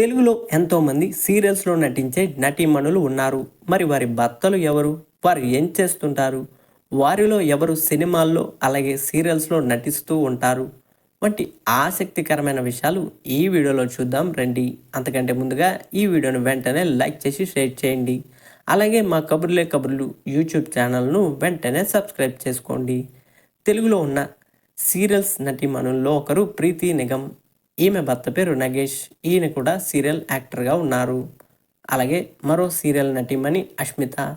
తెలుగులో ఎంతోమంది సీరియల్స్లో నటించే నటీమణులు ఉన్నారు. మరి వారి భర్తలు ఎవరు? వారు ఏం చేస్తుంటారు? వారిలో ఎవరు సినిమాల్లో అలాగే సీరియల్స్లో నటిస్తూ ఉంటారు? వంటి ఆసక్తికరమైన విషయాలు ఈ వీడియోలో చూద్దాం రండి. అంతకంటే ముందుగా ఈ వీడియోను వెంటనే లైక్ చేసి షేర్ చేయండి. అలాగే మా కబుర్లే కబుర్లు యూట్యూబ్ ఛానల్ను వెంటనే సబ్స్క్రైబ్ చేసుకోండి. తెలుగులో ఉన్న సీరియల్స్ నటీమణుల్లో ఒకరు ప్రీతి నిగమ్. ఈమె భర్త పేరు నగేష్. ఈయన కూడా సీరియల్ యాక్టర్గా ఉన్నారు. అలాగే మరో సీరియల్ నటీమణి అష్మిత.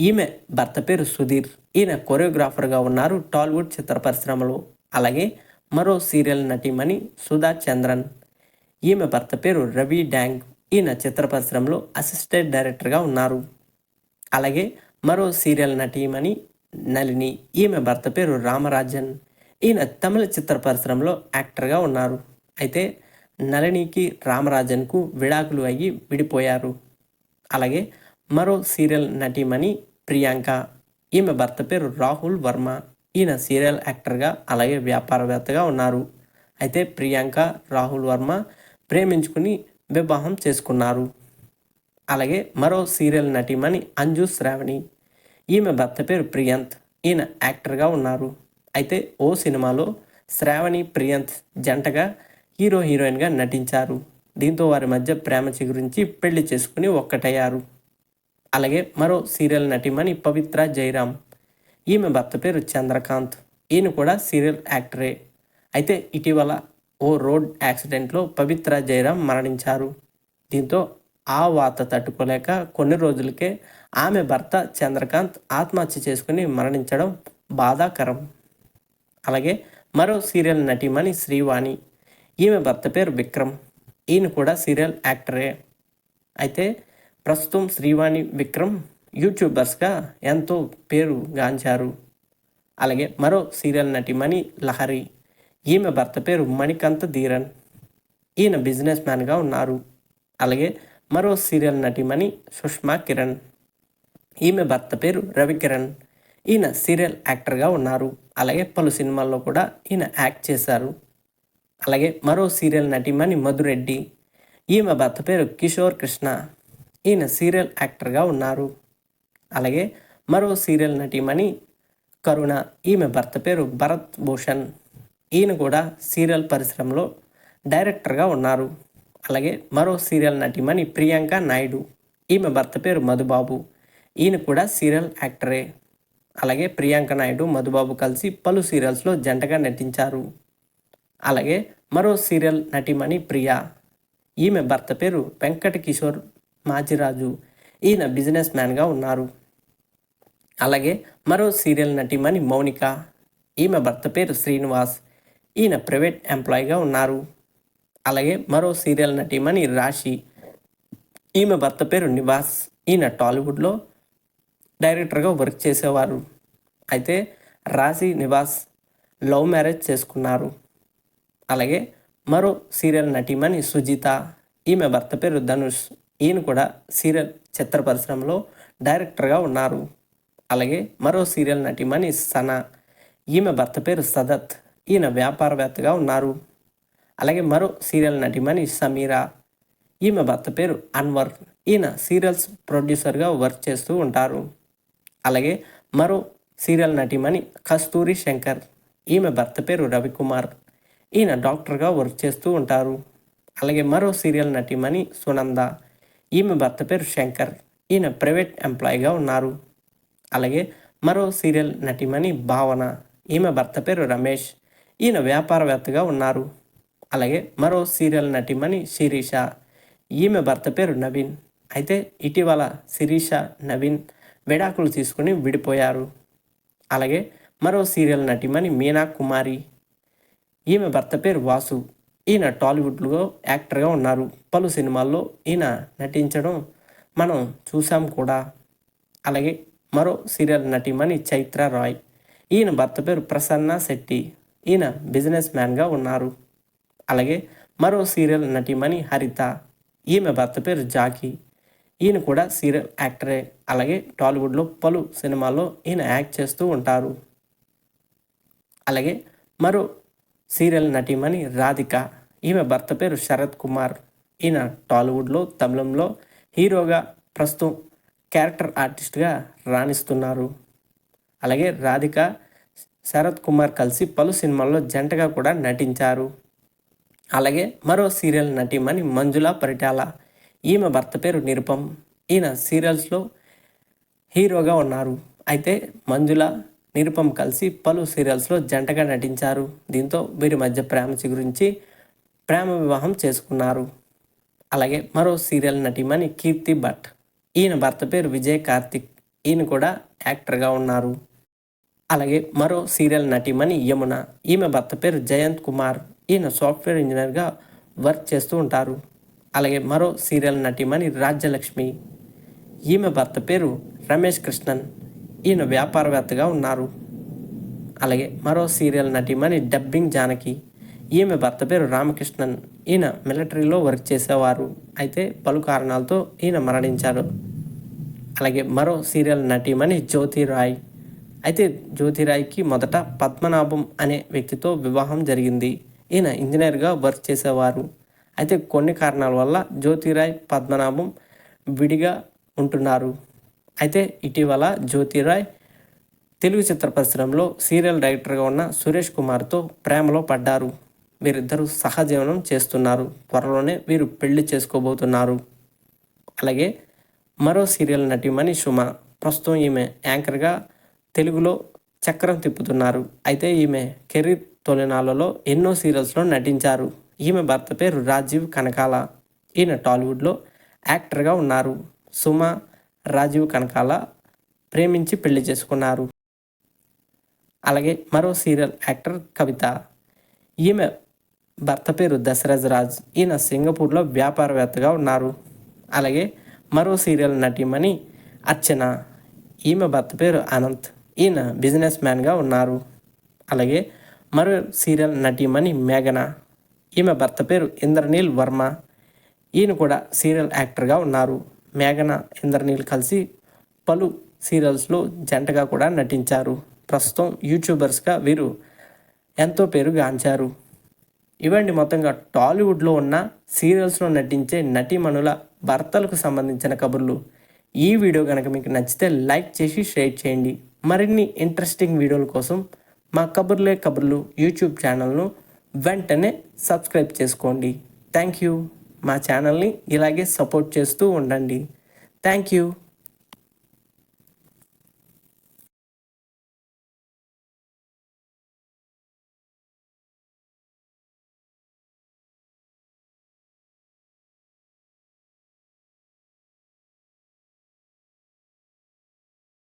ఈమె భర్త పేరు సుధీర్. ఈయన కొరియోగ్రాఫర్గా ఉన్నారు టాలీవుడ్ చిత్ర పరిశ్రమలో. అలాగే మరో సీరియల్ నటీమణి సుధా చంద్రన్. ఈమె భర్త పేరు రవి డ్యాంగ్. ఈయన చిత్ర పరిశ్రమలో అసిస్టెంట్ డైరెక్టర్గా ఉన్నారు. అలాగే మరో సీరియల్ నటీమణి నళిని. ఈమె భర్త పేరు రామరాజన్. ఈయన తమిళ చిత్ర పరిశ్రమలో యాక్టర్గా ఉన్నారు. అయితే నళినికి రామరాజన్కు విడాకులు అయ్యి విడిపోయారు. అలాగే మరో సీరియల్ నటీమణి ప్రియాంక ఈమె భర్త పేరు రాహుల్ వర్మ. ఈయన సీరియల్ యాక్టర్గా అలాగే వ్యాపారవేత్తగా ఉన్నారు. అయితే ప్రియాంక రాహుల్ వర్మ ప్రేమించుకుని వివాహం చేసుకున్నారు. అలాగే మరో సీరియల్ నటీమణి అంజు శ్రావణి. ఈమె భర్త పేరు ప్రియంత్ ఈయన యాక్టర్గా ఉన్నారు. అయితే ఓ సినిమాలో శ్రావణి ప్రియంత్ జంటగా హీరో హీరోయిన్గా నటించారు. దీంతో వారి మధ్య ప్రేమ చిగురించి పెళ్ళి చేసుకుని ఒక్కటయ్యారు. అలాగే మరో సీరియల్ నటీమణి పవిత్ర జైరామ్. ఈమె భర్త పేరు చంద్రకాంత్. ఈయన కూడా సీరియల్ యాక్టరే. అయితే ఇటీవల ఓ రోడ్ యాక్సిడెంట్లో పవిత్ర జయరాం మరణించారు. దీంతో ఆ వార్త తట్టుకోలేక కొన్ని రోజులకే ఆమె భర్త చంద్రకాంత్ ఆత్మహత్య చేసుకుని మరణించడం బాధాకరం. అలాగే మరో సీరియల్ నటిమణి శ్రీవాణి. ఈమె భర్త పేరు విక్రమ్. ఈయన కూడా సీరియల్ యాక్టరే. అయితే ప్రస్తుతం శ్రీవాణి విక్రమ్ యూట్యూబర్స్గా ఎంతో పేరు గాంచారు. అలాగే మరో సీరియల్ నటిమణి లహరి. ఈమె భర్త పేరు మణికంత్ ధీరన్. ఈయన బిజినెస్ మ్యాన్గా ఉన్నారు. అలాగే మరో సీరియల్ నటిమణి సుష్మా కిరణ్. ఈమె భర్త పేరు రవికిరణ్. ఈయన సీరియల్ యాక్టర్గా ఉన్నారు. అలాగే పలు సినిమాల్లో కూడా ఈయన యాక్ట్ చేశారు. అలాగే మరో సీరియల్ నటిమణి మధురెడ్డి. ఈమె భర్త పేరు కిషోర్ కృష్ణ. ఈయన సీరియల్ యాక్టర్గా ఉన్నారు. అలాగే మరో సీరియల్ నటిమణి కరుణ ఈమె భర్త పేరు భరత్ భూషణ్. ఈయన కూడా సీరియల్ పరిశ్రమలో డైరెక్టర్గా ఉన్నారు. అలాగే మరో సీరియల్ నటిమణి ప్రియాంక నాయుడు ఈమె భర్త పేరు మధుబాబు. ఈయన కూడా సీరియల్ యాక్టరే. అలాగే ప్రియాంక నాయుడు మధుబాబు కలిసి పలు సీరియల్స్లో జంటగా నటించారు. అలాగే మరో సీరియల్ నటీమణి ప్రియా. ఈమె భర్త పేరు వెంకట కిషోర్ మాజిరాజు ఈయన బిజినెస్ మ్యాన్గా ఉన్నారు. అలాగే మరో సీరియల్ నటీమణి మౌనిక. ఈమె భర్త పేరు శ్రీనివాస్. ఈయన ప్రైవేట్ ఎంప్లాయీగా ఉన్నారు. అలాగే మరో సీరియల్ నటీమణి రాశి. ఈమె భర్త పేరు నివాస్. ఈయన టాలీవుడ్లో డైరెక్టర్గా వర్క్ చేసేవారు. అయితే రాశి నివాస్ లవ్ మ్యారేజ్ చేసుకున్నారు. అలాగే మరో సీరియల్ నటీమణి సుజిత ఈమె భర్త పేరు ధనుష్. ఈయన కూడా సీరియల్ చిత్ర పరిశ్రమలో డైరెక్టర్గా ఉన్నారు. అలాగే మరో సీరియల్ నటీమణి సనా ఈమె భర్త పేరు సదత్. ఈయన వ్యాపారవేత్తగా ఉన్నారు. అలాగే మరో సీరియల్ నటీమణి సమీరా ఈమె భర్త పేరు అన్వర్. ఈయన సీరియల్స్ ప్రొడ్యూసర్గా వర్క్ చేస్తూ ఉంటారు. అలాగే మరో సీరియల్ నటీమణి కస్తూరి శంకర్ ఈమె భర్త పేరు రవికుమార్. ఈయన డాక్టర్గా వర్క్ చేస్తూ ఉంటారు. అలాగే మరో సీరియల్ నటిమణి సునంద. ఈమె భర్త పేరు శంకర్. ఈయన ప్రైవేట్ ఎంప్లాయీగా ఉన్నారు. అలాగే మరో సీరియల్ నటిమణి భావన. ఈమె భర్త పేరు రమేష్. ఈయన వ్యాపారవేత్తగా ఉన్నారు. అలాగే మరో సీరియల్ నటిమణి శిరీష. ఈమె భర్త పేరు నవీన్. అయితే ఇటీవల శిరీష నవీన్ విడాకులు తీసుకుని విడిపోయారు. అలాగే మరో సీరియల్ నటిమణి మీనా కుమారి. ఈమె భర్త పేరు వాసు. ఈయన టాలీవుడ్లో యాక్టర్గా ఉన్నారు. పలు సినిమాల్లో ఈయన నటించడం మనం చూసాం కూడా. అలాగే మరో సీరియల్ నటీమణి చైత్ర రాయ్. ఈయన భర్త పేరు ప్రసన్న శెట్టి. ఈయన బిజినెస్ మ్యాన్గా ఉన్నారు. అలాగే మరో సీరియల్ నటీమణి హరిత. ఈమె భర్త పేరు జాకీ. ఈయన కూడా సీరియల్ యాక్టరే. అలాగే టాలీవుడ్లో పలు సినిమాల్లో ఈయన యాక్ట్ చేస్తూ ఉంటారు. అలాగే మరో సీరియల్ నటీమణి రాధిక. ఈమె భర్త పేరు శరత్ కుమార్. ఈయన టాలీవుడ్లో తమిళంలో హీరోగా ప్రస్తుతం క్యారెక్టర్ ఆర్టిస్ట్గా రాణిస్తున్నారు. అలాగే రాధిక శరత్ కుమార్ కలిసి పలు సినిమాల్లో జంటగా కూడా నటించారు. అలాగే మరో సీరియల్ నటీమణి మంజుల పరిటాల. ఈమె భర్త పేరు నిరుపం ఈయన సీరియల్స్లో హీరోగా ఉన్నారు. అయితే మంజుల నిరుపం కలిసి పలు సీరియల్స్లో జంటగా నటించారు. దీంతో వీరి మధ్య ప్రేమ గురించి ప్రేమ వివాహం చేసుకున్నారు. అలాగే మరో సీరియల్ నటీమణి కీర్తి భట్. ఈయన భర్త పేరు విజయ్ కార్తిక్. ఈయన కూడా యాక్టర్గా ఉన్నారు. అలాగే మరో సీరియల్ నటీమణి యమున. ఈమె భర్త పేరు జయంత్ కుమార్. ఈయన సాఫ్ట్వేర్ ఇంజనీర్గా వర్క్ చేస్తూ ఉంటారు. అలాగే మరో సీరియల్ నటీమణి రాజ్యలక్ష్మి. ఈమె భర్త పేరు రమేష్ కృష్ణన్. ఈయన వ్యాపారవేత్తగా ఉన్నారు. అలాగే మరో సీరియల్ నటిమని డబ్బింగ్ జానకి. ఈమె భర్త పేరు రామకృష్ణన్. ఈయన మిలిటరీలో వర్క్ చేసేవారు. అయితే పలు కారణాలతో ఈయన మరణించారు. అలాగే మరో సీరియల్ నటీమణి జ్యోతి రాయ్ అయితే జ్యోతిరాయ్కి మొదట పద్మనాభం అనే వ్యక్తితో వివాహం జరిగింది. ఈయన ఇంజనీర్గా వర్క్ చేసేవారు. అయితే కొన్ని కారణాల వల్ల జ్యోతిరాయ్ పద్మనాభం విడిగా ఉంటున్నారు. అయితే ఇటీవల జ్యోతిరాయ్ తెలుగు చిత్ర పరిశ్రమలో సీరియల్ డైరెక్టర్గా ఉన్న సురేష్ కుమార్తో ప్రేమలో పడ్డారు. వీరిద్దరూ సహజీవనం చేస్తున్నారు. త్వరలోనే వీరు పెళ్ళి చేసుకోబోతున్నారు. అలాగే మరో సీరియల్ నటీమణి సుమ ప్రస్తుతం ఈమె యాంకర్గా తెలుగులో చక్రం తిప్పుతున్నారు. అయితే ఈమె కెరీర్ తొలినాళ్ళలో ఎన్నో సీరియల్స్లో నటించారు. ఈమె భర్త పేరు రాజీవ్ కనకాల. ఈయన టాలీవుడ్లో యాక్టర్గా ఉన్నారు. సుమ రాజీవ్ కనకాల ప్రేమించి పెళ్ళి చేసుకున్నారు. అలాగే మరో సీరియల్ యాక్టర్ కవిత. ఈమె భర్త పేరు దశరథ్ రాజ్ ఈయన సింగపూర్లో వ్యాపారవేత్తగా ఉన్నారు. అలాగే మరో సీరియల్ నటీమణి అర్చన. ఈమె భర్త పేరు అనంత్. ఈయన బిజినెస్ మ్యాన్గా ఉన్నారు. అలాగే మరో సీరియల్ నటీమణి మేఘన. ఈమె భర్త పేరు ఇంద్రనీల్ వర్మ. ఈయన కూడా సీరియల్ యాక్టర్గా ఉన్నారు. మేఘన ఇంద్రనీల్ కలిసి పలు సీరియల్స్లో జంటగా కూడా నటించారు. ప్రస్తుతం యూట్యూబర్స్గా వీరు ఎంతో పేరు గాంచారు. ఇవండి మొత్తంగా టాలీవుడ్లో ఉన్న సీరియల్స్లో నటించే నటీమణుల భర్తలకు సంబంధించిన కబుర్లు. ఈ వీడియో కనుక మీకు నచ్చితే లైక్ చేసి షేర్ చేయండి. మరిన్ని ఇంట్రెస్టింగ్ వీడియోల కోసం మా కబుర్లే కబుర్లు యూట్యూబ్ ఛానల్ను వెంటనే సబ్స్క్రైబ్ చేసుకోండి. Thank you. మా ఛానల్ని ఇలాగే సపోర్ట్ చేస్తూ ఉండండి. Thank you